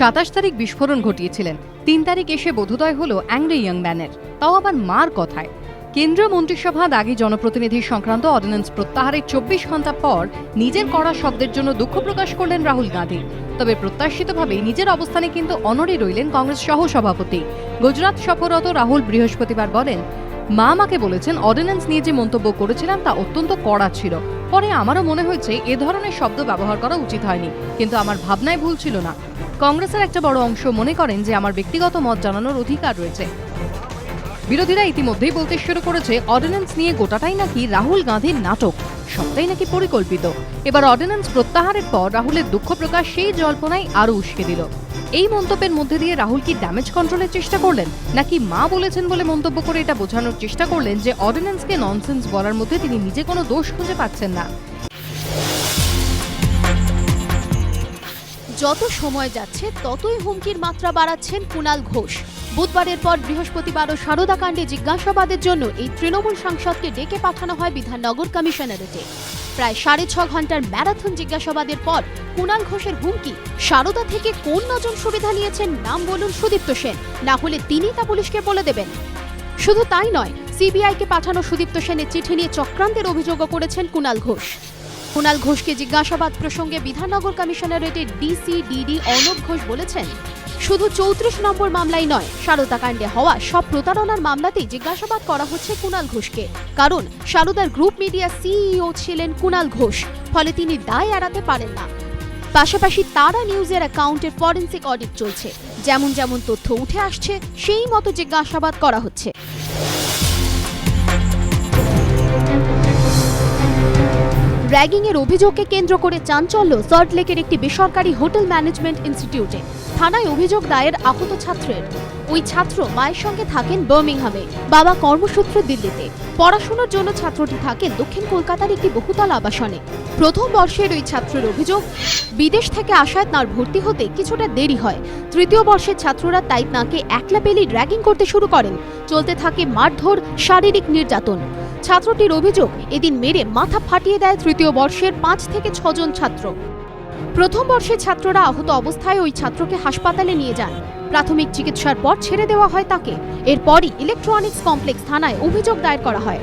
সাতাশ তারিখ বিস্ফোরণ ঘটিয়েছিলেন। তিন তারিখ এসে বোধোদয় হলো অ্যাংরি ইয়াং ম্যানের। তাও আবার মার কথায়। কেন্দ্রীয় মন্ত্রিসভা দাগি জনপ্রতিনিধি সংক্রান্ত অর্ডিন্যান্স প্রত্যাহারের চব্বিশ ঘণ্টা পর নিজের করা শব্দের জন্য দুঃখ প্রকাশ করলেন রাহুল গান্ধী তবে প্রত্যাশিতভাবে নিজের অবস্থানে কিন্তু অনড়ে রইলেন কংগ্রেস সহ সভাপতি গুজরাট সফররত রাহুল বৃহস্পতিবার বলেন, মা আমাকে বলেছেন, অর্ডিন্যান্স নিয়ে যে মন্তব্য করেছিলাম তা অত্যন্ত কড়া ছিল। পরে আমারও মনে হয়েছে, এ ধরনের শব্দ ব্যবহার করা উচিত হয়নি। কিন্তু আমার ভাবনায় ভুল ছিল না। কংগ্রেসের একটা বড় অংশ মনে করেন যে আমার ব্যক্তিগত মত জানানোর অধিকার রয়েছে। বিরোধীরা ইতিমধ্যেই বলতে শুরু করেছে, অর্ডিন্যান্স নিয়ে গোটাটাই নাকি রাহুল গান্ধীর নাটক, সবটাই নাকি পরিকল্পিত। এবার অর্ডিন্যান্স প্রত্যাহারের পর রাহুলের দুঃখ প্রকাশ সেই জল্পনায় আরও উস্কে দিল। এই মন্তব্যের মধ্যে দিয়ে রাহুল কি ড্যামেজ কন্ট্রোলের চেষ্টা করলেন? নাকি মা বলেছেন বলে মন্তব্য করে এটা বোঝানোর চেষ্টা করলেন যে অর্ডিন্যান্সকে ননসেন্স বলার মধ্যে তিনি নিজে কোনো দোষ খুঁজে পাচ্ছেন না? যত সময় যাচ্ছে, ততই হুমকির মাত্রা বাড়াচ্ছেন কুণাল ঘোষ। বুধবারের পর বৃহস্পতিবারও সারদা কাণ্ডে জিজ্ঞাসাবাদের জন্য এই তৃণমূল সাংসদকে ডেকে পাঠানো হয় বিধাননগর কমিশনারেটে। প্রায় সাড়ে ছ ঘণ্টার ম্যারাথন জিজ্ঞাসাবাদের পর কুণাল ঘোষের হুমকি। সারদা থেকে কোন নজন সুবিধা নিয়েছেন নাম বলুন সুদীপ্ত সেন। না হলে তিনি তা পুলিশকে বলে দেবেন। শুধু তাই নয়, সিবিআইকে পাঠানো সুদীপ্ত সেনের চিঠি নিয়ে চক্রান্তের অভিযোগও করেছেন কুণাল ঘোষ। কুণাল ঘোষকে জিজ্ঞাসাবাদ প্রসঙ্গে বিধাননগর কমিশনারেটের ডিসি ডিডি অর্ণব ঘোষ বলেছেন, শুধু চৌত্রিশ নম্বর মামলাই নয়, সারদা কাণ্ডে হওয়া সব প্রতারণার মামলাতেই জিজ্ঞাসাবাদ করা হচ্ছে কুণাল ঘোষকে। কারণ সারদার গ্রুপ মিডিয়া সিইও ছিলেন কুণাল ঘোষ, ফলে তিনি দায় এড়াতে পারেন না। পাশাপাশি তারা নিউজের অ্যাকাউন্টের ফরেন্সিক অডিট চলছে, যেমন যেমন তথ্য উঠে আসছে, সেই মতো জিজ্ঞাসাবাদ করা হচ্ছে। র্যাগিংয়ের অভিযোগকে কেন্দ্র করে চাঞ্চল্য সল্টলেকের একটি বেসরকারি হোটেল ম্যানেজমেন্ট ইনস্টিটিউটে। থানায় অভিযোগ দায়ের আহত ছাত্রের। ওই ছাত্র মায়ের সঙ্গে থাকেন বার্মিংহামে। বাবা কর্মসূত্রে দিল্লিতে। পড়াশোনার জন্য ছাত্রটি থাকেন দক্ষিণ কলকাতার একটি বহুতল আবাসনে। প্রথম বর্ষের ওই ছাত্রের অভিযোগ, বিদেশ থেকে আসায় তাঁর ভর্তি হতে কিছুটা দেরি হয়। তৃতীয় বর্ষের ছাত্ররা তাই তাঁকে একলা পেলেই র্যাগিং করতে শুরু করেন। চলতে থাকে মারধর, শারীরিক নির্যাতন। ছাত্রটির অভিযোগ এদিন মেরে মাথা ফাটিয়ে দেয় তৃতীয় বর্ষের পাঁচ থেকে ছজন ছাত্র। প্রথম বর্ষের ছাত্ররা আহত অবস্থায় ওই ছাত্রকে হাসপাতালে নিয়ে যান। প্রাথমিক চিকিৎসার পর ছেড়ে দেওয়া হয় তাকে। এরপরই ইলেকট্রনিক্স কমপ্লেক্স থানায় অভিযোগ দায়ের করা হয়।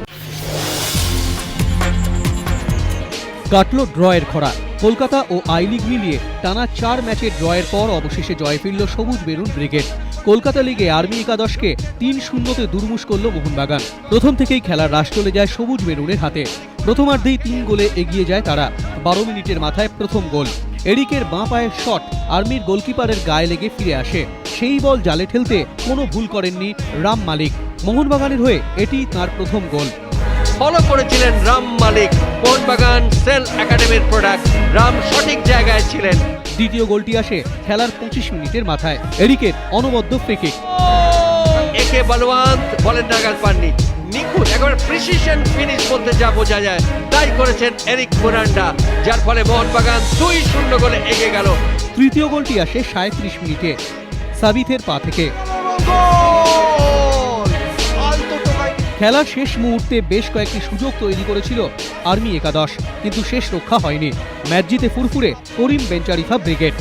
কাটল ড্রয়ের খরা। কলকাতা ও আই লিগ মিলিয়ে টানা চার ম্যাচের ড্রয়ের পর অবশেষে জয় ফিরল সবুজ বেরুন ব্রিগেড। কলকাতা লিগে আর্মি একাদশকে তিন শূন্যতে দুর্মুষ করল মোহনবাগান। প্রথম থেকেই খেলার রাশ চলে যায় সবুজ বেরুনের হাতে। প্রথমার্ধেই তিন গোলে এগিয়ে যায় তারা। বারো মিনিটের মাথায় প্রথম গোল। এরিকের বাঁ পায়ের শট আর্মির গোলকিপারের গায়ে লেগে ফিরে আসে। সেই বল জালে ঠেলতে কোনো ভুল করেননি রাম মালিক। মোহনবাগানের হয়ে এটি তার প্রথম গোল। ফলো করেছিলেন রাম মালিক। মোহনবাগান সেল একাডেমির প্রোডাক্ট রাম সঠিক জায়গায় ছিলেন। দ্বিতীয় গোলটি আসে খেলার পঁচিশ মিনিটের মাথায়। এরিকের অনবদ্য ফ্রিকিক একে বলওয়ান্ত বলেন নাগাল পাননি। নিখুঁত একেবারে প্রিসিশন ফিনিশ বলতে যা বোঝা যায় তাই করেছেন এরিক মোরান্ডা যার ফলে মোহনবাগান দুই শূন্য গোলে এগিয়ে গেল। তৃতীয় গোলটি আসে সাঁত্রিশ মিনিটে। সাবিথের পা থেকে। খেলার শেষ মুহূর্তে বেশ কয়েকটি সুযোগ তৈরি করেছিল আর্মি একাদশ, কিন্তু শেষ রক্ষা হয়নি। ম্যাচ জিতে ফুরফুরে করিম বেঞ্চারিফা ব্রিগেড।